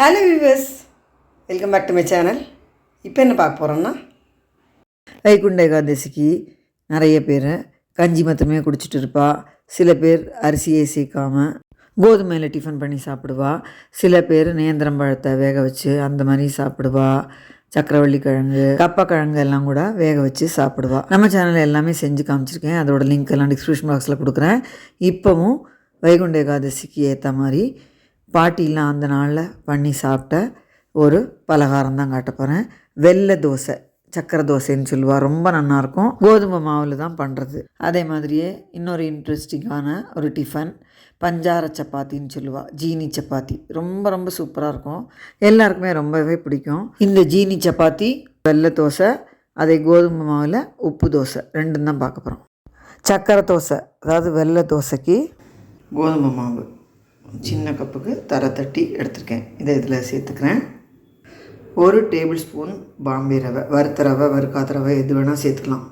Hello viewers welcome back to my channel இப்போ என்ன பார்க்க போகிறோம்னா வைகுண்ட ஏகாதசிக்கு நிறைய பேர் கஞ்சி மாத்திரமே குடிச்சிட்டு இருப்பா. சில பேர் அரிசியை சேர்க்காமல் கோதுமையில் டிஃபன் பண்ணி சாப்பிடுவா. சில பேர் நேந்திரம் பழத்தை வேக வச்சு அந்த மாதிரி சாப்பிடுவா. சக்கரவள்ளி கிழங்கு கப்பக்கிழங்கு எல்லாம் கூட வேக வச்சு சாப்பிடுவா. நம்ம சேனலில் எல்லாமே செஞ்சு காமிச்சிருக்கேன். அதோட லிங்க் எல்லாம் டிஸ்கிரிப்ஷன் பாக்ஸில் கொடுக்குறேன். இப்போவும் வைகுண்ட ஏகாதசிக்கு ஏற்ற மாதிரி பாட்டிலாம் அந்த நாளில் பண்ணி சாப்பிட்ட ஒரு பலகாரம் தான் காட்ட போகிறேன் வெள்ளை தோசை சக்கரை தோசைன்னு சொல்லுவாள் ரொம்ப நல்லாயிருக்கும். கோதுமை மாவில் தான் பண்ணுறது அதே மாதிரியே இன்னொரு இன்ட்ரெஸ்டிங்கான ஒரு டிஃபன் பஞ்சார சப்பாத்தின்னு சொல்லுவாள் ஜீனி சப்பாத்தி. ரொம்ப ரொம்ப சூப்பராக இருக்கும் எல்லாருக்குமே ரொம்பவே பிடிக்கும். இந்த ஜீனி சப்பாத்தி வெள்ளை தோசை அதே கோதுமை மாவில் உப்பு தோசை ரெண்டும் தான் பார்க்க போகிறோம் சக்கரை தோசை அதாவது வெள்ளை தோசைக்கு கோதுமை மாவு. சின்ன கப்புக்கு தரை தட்டி எடுத்திருக்கேன். இதை இதில் சேர்த்துக்கிறேன். ஒரு டேபிள் ஸ்பூன் பாம்பே ரவை வறுத்த ரவை வறுக்காத ரவை எது வேணால் சேர்த்துக்கலாம்.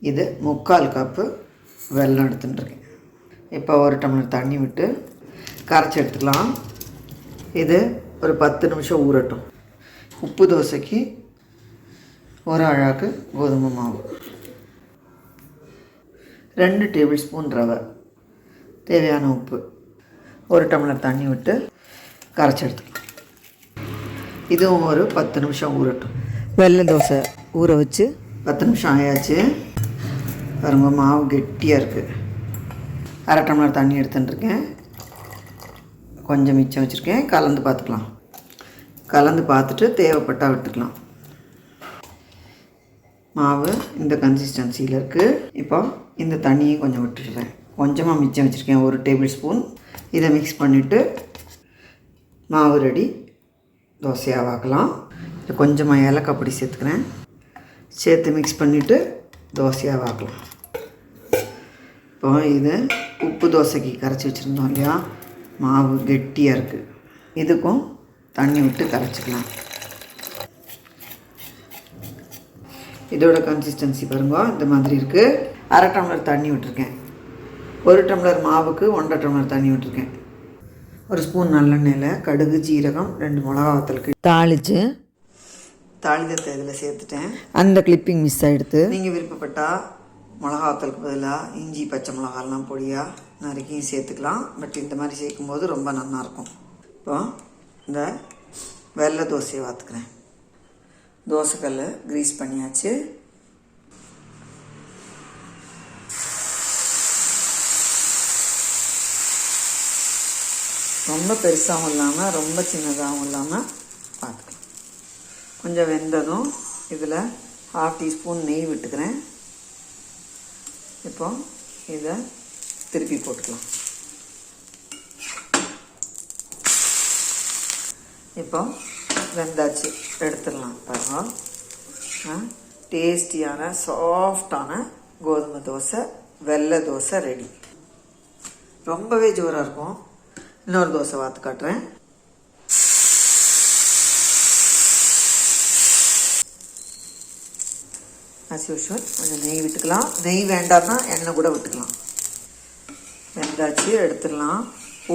இது முக்கால் கப்பு வெல்லம் எடுத்துட்டுருக்கேன் இப்போ ஒரு டம்ளர் தண்ணி விட்டு கரைச்சி எடுத்துக்கலாம். இது ஒரு பத்து நிமிஷம் ஊறட்டும். உப்பு தோசைக்கு ஒரு அழாக்கு கோதுமை மாவு. ரெண்டு டேபிள் ஸ்பூன் ரவை. தேவையான உப்பு. ஒரு டம்ளர் தண்ணி விட்டு கரைச்சி எடுத்துக்கலாம் இதுவும் ஒரு பத்து நிமிஷம் ஊறட்டும். வெள்ளை தோசை ஊற வச்சு பத்து நிமிஷம் ஆயாச்சு. பாருங்க மாவு கெட்டியாக இருக்குது அரை டம்ளர் தண்ணி எடுத்துட்டுருக்கேன் கொஞ்சம் மிச்சம் வச்சுருக்கேன். கலந்து பார்த்துக்கலாம். கலந்து பார்த்துட்டு தேவைப்பட்டால் விட்டுக்கலாம். மாவு இந்த கன்சிஸ்டன்சியில் இருக்குது இப்போ இந்த தண்ணியும் கொஞ்சம் விட்டுடுறேன். கொஞ்சமாக மிச்சம் வச்சுருக்கேன். ஒரு டேபிள் ஸ்பூன். இதை மிக்ஸ் பண்ணிவிட்டு மாவு ரெடி. தோசையாக வாக்கலாம் இது கொஞ்சமாக ஏலக்காய் பொடி சேர்த்துக்கிறேன். சேர்த்து மிக்ஸ் பண்ணிவிட்டு தோசையாக வாக்கலாம் இப்போ இது உப்பு தோசைக்கு கரைச்சி வச்சுருந்தோம் இல்லையா? மாவு கெட்டியாக இருக்குது இதுக்கும் தண்ணி விட்டு கரைச்சிக்கலாம். இதோட கன்சிஸ்டன்சி பாருங்க. இந்த மாதிரி இருக்குது அரை டம்ளர் தண்ணி விட்டுருக்கேன். ஒரு டம்ளர் மாவுக்கு ஒன்றரை டம்ளர் தண்ணி விட்டுருக்கேன். ஒரு ஸ்பூன் நல்லெண்ணெயில் கடுகு ஜீரகம் ரெண்டு மிளகா வத்தலுக்கு தாளித்து தாளிதத்தை இதில் சேர்த்துட்டேன். அந்த கிளிப்பிங் மிஸ் ஆகிடுது நீங்கள் விருப்பப்பட்டால் மிளகா வத்தலுக்கு பதிலாக இஞ்சி பச்சை மிளகாலாம் பொடியாக நறுக்கியும் சேர்த்துக்கலாம். பட் இந்த மாதிரி சேர்க்கும்போது ரொம்ப நல்லாயிருக்கும் இப்போ இந்த வெள்ளை தோசையை வாத்துக்கிறேன். தோசைக்கல் க்ரீஸ் பண்ணியாச்சு. ரொம்ப பெருசாகவும் இல்லாமல் ரொம்ப சின்னதாகவும் இல்லாமல் பார்த்துக்கலாம். கொஞ்சம் வெந்ததும் இதில் ஹாஃப் டீஸ்பூன் நெய் விட்டுக்கிறேன். இப்போ இதை திருப்பி போட்டுக்கலாம். இப்போ வெந்தாச்சு எடுத்துடலாம் பாருங்க. டேஸ்டியான சாஃப்டான கோதுமை தோசை வெள்ளை தோசை ரெடி ரொம்பவே ஜோராக இருக்கும். இன்னொரு தோசை வாத்து காட்டுறேன். ஆஸ் யூஷுவல் கொஞ்சம் நெய் விட்டுக்கலாம். நெய் வேண்டாம்னா எண்ணெய் கூட விட்டுக்கலாம். வெந்தாச்சு எடுத்துடலாம்.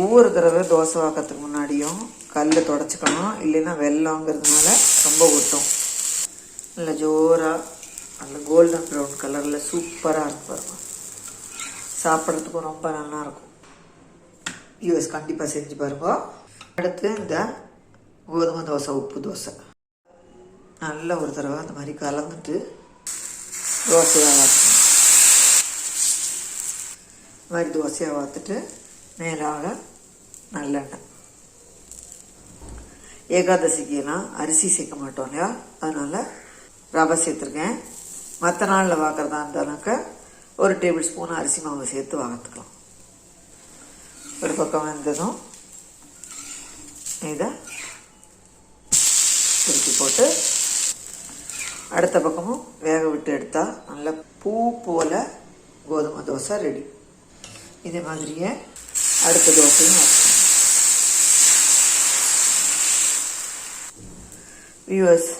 ஒவ்வொரு தடவை தோசை வாக்கிறதுக்கு முன்னாடியும் கல்லை தொடச்சிக்கணும். இல்லைன்னா வெள்ளங்கிறதுனால ரொம்ப ஒட்டும். நல்லா ஜோராக நல்ல கோல்டன் ப்ரௌன் கலரில் சூப்பராக இருக்கும் சாப்பிட்றதுக்கும் ரொம்ப நல்லாயிருக்கும் யூஎஸ் கண்டிப்பாக செஞ்சு பாருங்க. அடுத்து இந்த கோதுமை தோசை உப்பு தோசை. நல்ல ஒரு தடவை அந்த மாதிரி கலந்துட்டு தோசையாக வாத்தணும் இந்த மாதிரி தோசையாக வாத்துட்டு மேலாக நல்லெண்ணெய் ஏகாதசிக்குலாம் அரிசி சேர்க்க மாட்டோம் இல்லையா? அதனால் ரவை சேர்த்துருக்கேன். மற்ற நாளில் வாக்குறதா இருந்தானாக்கா ஒரு டேபிள் ஸ்பூன் அரிசி மாவு சேர்த்து வாங்கத்துக்கலாம் ஒரு பக்கம் வந்ததும் இதை திருப்பி போட்டு அடுத்த பக்கமும் வேக விட்டு எடுத்தால் நல்ல பூ போல் கோதுமை தோசை ரெடி. இதே மாதிரியே அடுத்த தோசையும் வியூவர்ஸ்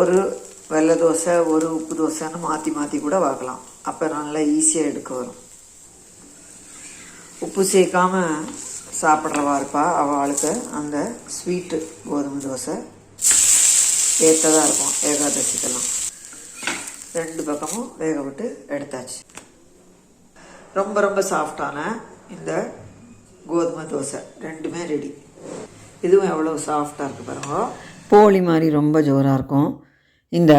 ஒரு வெள்ளை தோசை ஒரு உப்பு தோசைன்னு மாற்றி மாற்றி கூட வாக்கலாம் அப்போ நல்லா ஈஸியாக எடுக்க வரும். உப்பு சேர்க்காம சாப்பிட்றவா இருப்பா. அவளுக்கு அந்த ஸ்வீட்டு கோதுமை தோசை ஏற்றதாக இருக்கும். ஏகாதசிக்கெல்லாம். ரெண்டு பக்கமும் வேக விட்டு எடுத்தாச்சு. ரொம்ப ரொம்ப சாஃப்டான இந்த கோதுமை தோசை. ரெண்டுமே ரெடி இதுவும் எவ்வளோ சாஃப்டாக இருக்குது பாருங்க. போலி மாதிரி ரொம்ப ஜோராக இருக்கும். இந்த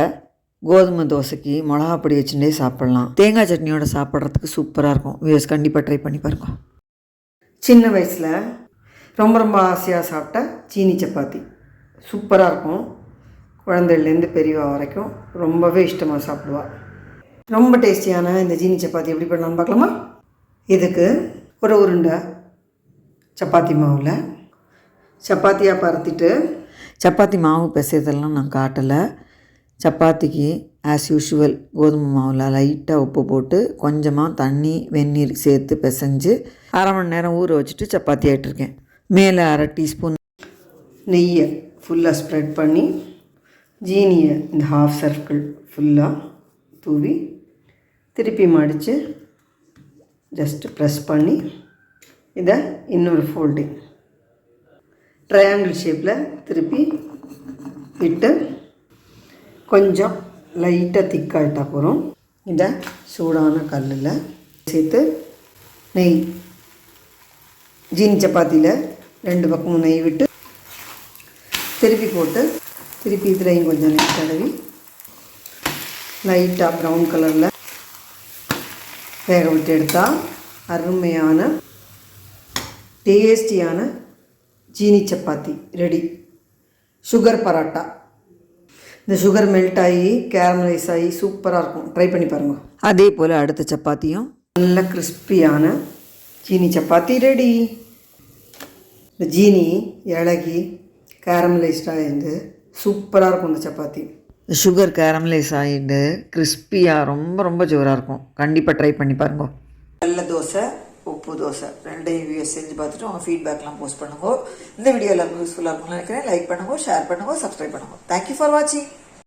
கோதுமை தோசைக்கு மிளகா பொடி வச்சுட்டே சாப்பிட்லாம். தேங்காய் சட்னியோட சாப்பிட்றதுக்கு சூப்பராக இருக்கும். வியூஸ் கண்டிப்பாக ட்ரை பண்ணி பாருங்க. சின்ன வயசில் ரொம்ப ரொம்ப ஆசையாக சாப்பிட்ட சீனி சப்பாத்தி. சூப்பராக இருக்கும். குழந்தைலேருந்து பெரியவா வரைக்கும் ரொம்பவே இஷ்டமாக சாப்பிடுவா. ரொம்ப டேஸ்டியான இந்த ஜீனி சப்பாத்தி எப்படி பண்ணலாம்னு பார்க்கலாமா? இதுக்கு ஒரு உருண்டை சப்பாத்தி மாவில். சப்பாத்தியாக பரத்திட்டு சப்பாத்தி மாவு பிசையதெல்லாம் நான் காட்டலை. சப்பாத்திக்கு ஆஸ் யூஷுவல் கோதுமை மாவில் லைட்டாக உப்பு போட்டு கொஞ்சமாக தண்ணி வெந்நீர் சேர்த்து பிசைஞ்சு அரை மணி நேரம் ஊற வச்சுட்டு சப்பாத்தி ஆகிட்டுருக்கேன் மேலே அரை டீஸ்பூன் நெய்யை ஃபுல்லாக ஸ்ப்ரெட் பண்ணி ஜீனியை இந்த ஹாஃப் சர்க்கிள் ஃபுல்லாக தூவி திருப்பி மடித்து ஜஸ்ட்டு ப்ரெஸ் பண்ணி இதை இன்னொரு ஃபோல்டிங் ட்ரையாங்கிள் ஷேப்பில் திருப்பி விட்டு கொஞ்சம் லைட்டாக திக்காயிட்டா போகிறோம் இதை சூடான கல்லில் சேர்த்து நெய் ஜீனி சப்பாத்தியில் ரெண்டு பக்கமும் நெய் விட்டு திருப்பி போட்டு திருப்பி இதுலையும் கொஞ்சம் நெய் தடவி லைட்டாக ப்ரௌன் கலரில் வேக விட்டு எடுத்தால் அருமையான டேஸ்டியான ஜீனி சப்பாத்தி ரெடி சுகர் பரோட்டா. இந்த சுகர் மெல்ட் ஆகி கேரமலைஸ் ஆகி சூப்பராக இருக்கும். ட்ரை பண்ணி பாருங்கள் அதே போல் அடுத்த சப்பாத்தியும். நல்ல கிறிஸ்பியான ஜீனி சப்பாத்தி ரெடி இந்த ஜீனி இலகி கேரமலைஸ்டாக இருந்து சூப்பராக இருக்கும் இந்த சப்பாத்தி. சுகர் கேரமலைஸ் ஆகிட்டு கிறிஸ்பியாக ரொம்ப ரொம்ப ஜோராக இருக்கும். கண்டிப்பாக ட்ரை பண்ணி பாருங்க. நல்ல தோசை உப்பு தோசை. ரெண்டையும் செஞ்சு பார்த்துட்டு உங்கள் ஃபீட்பேக்லாம் போஸ்ட் பண்ணுங்க. இந்த வீடியோ எல்லாருக்கும் யூஸ்ஃபுல்லாக இருக்கும்னு நினைக்கிறேன். லைக் பண்ணுங்க ஷேர் பண்ணுங்க சப்ஸ்கிரைப் பண்ணுங்க. தேங்க்யூ ஃபார் வாட்சிங்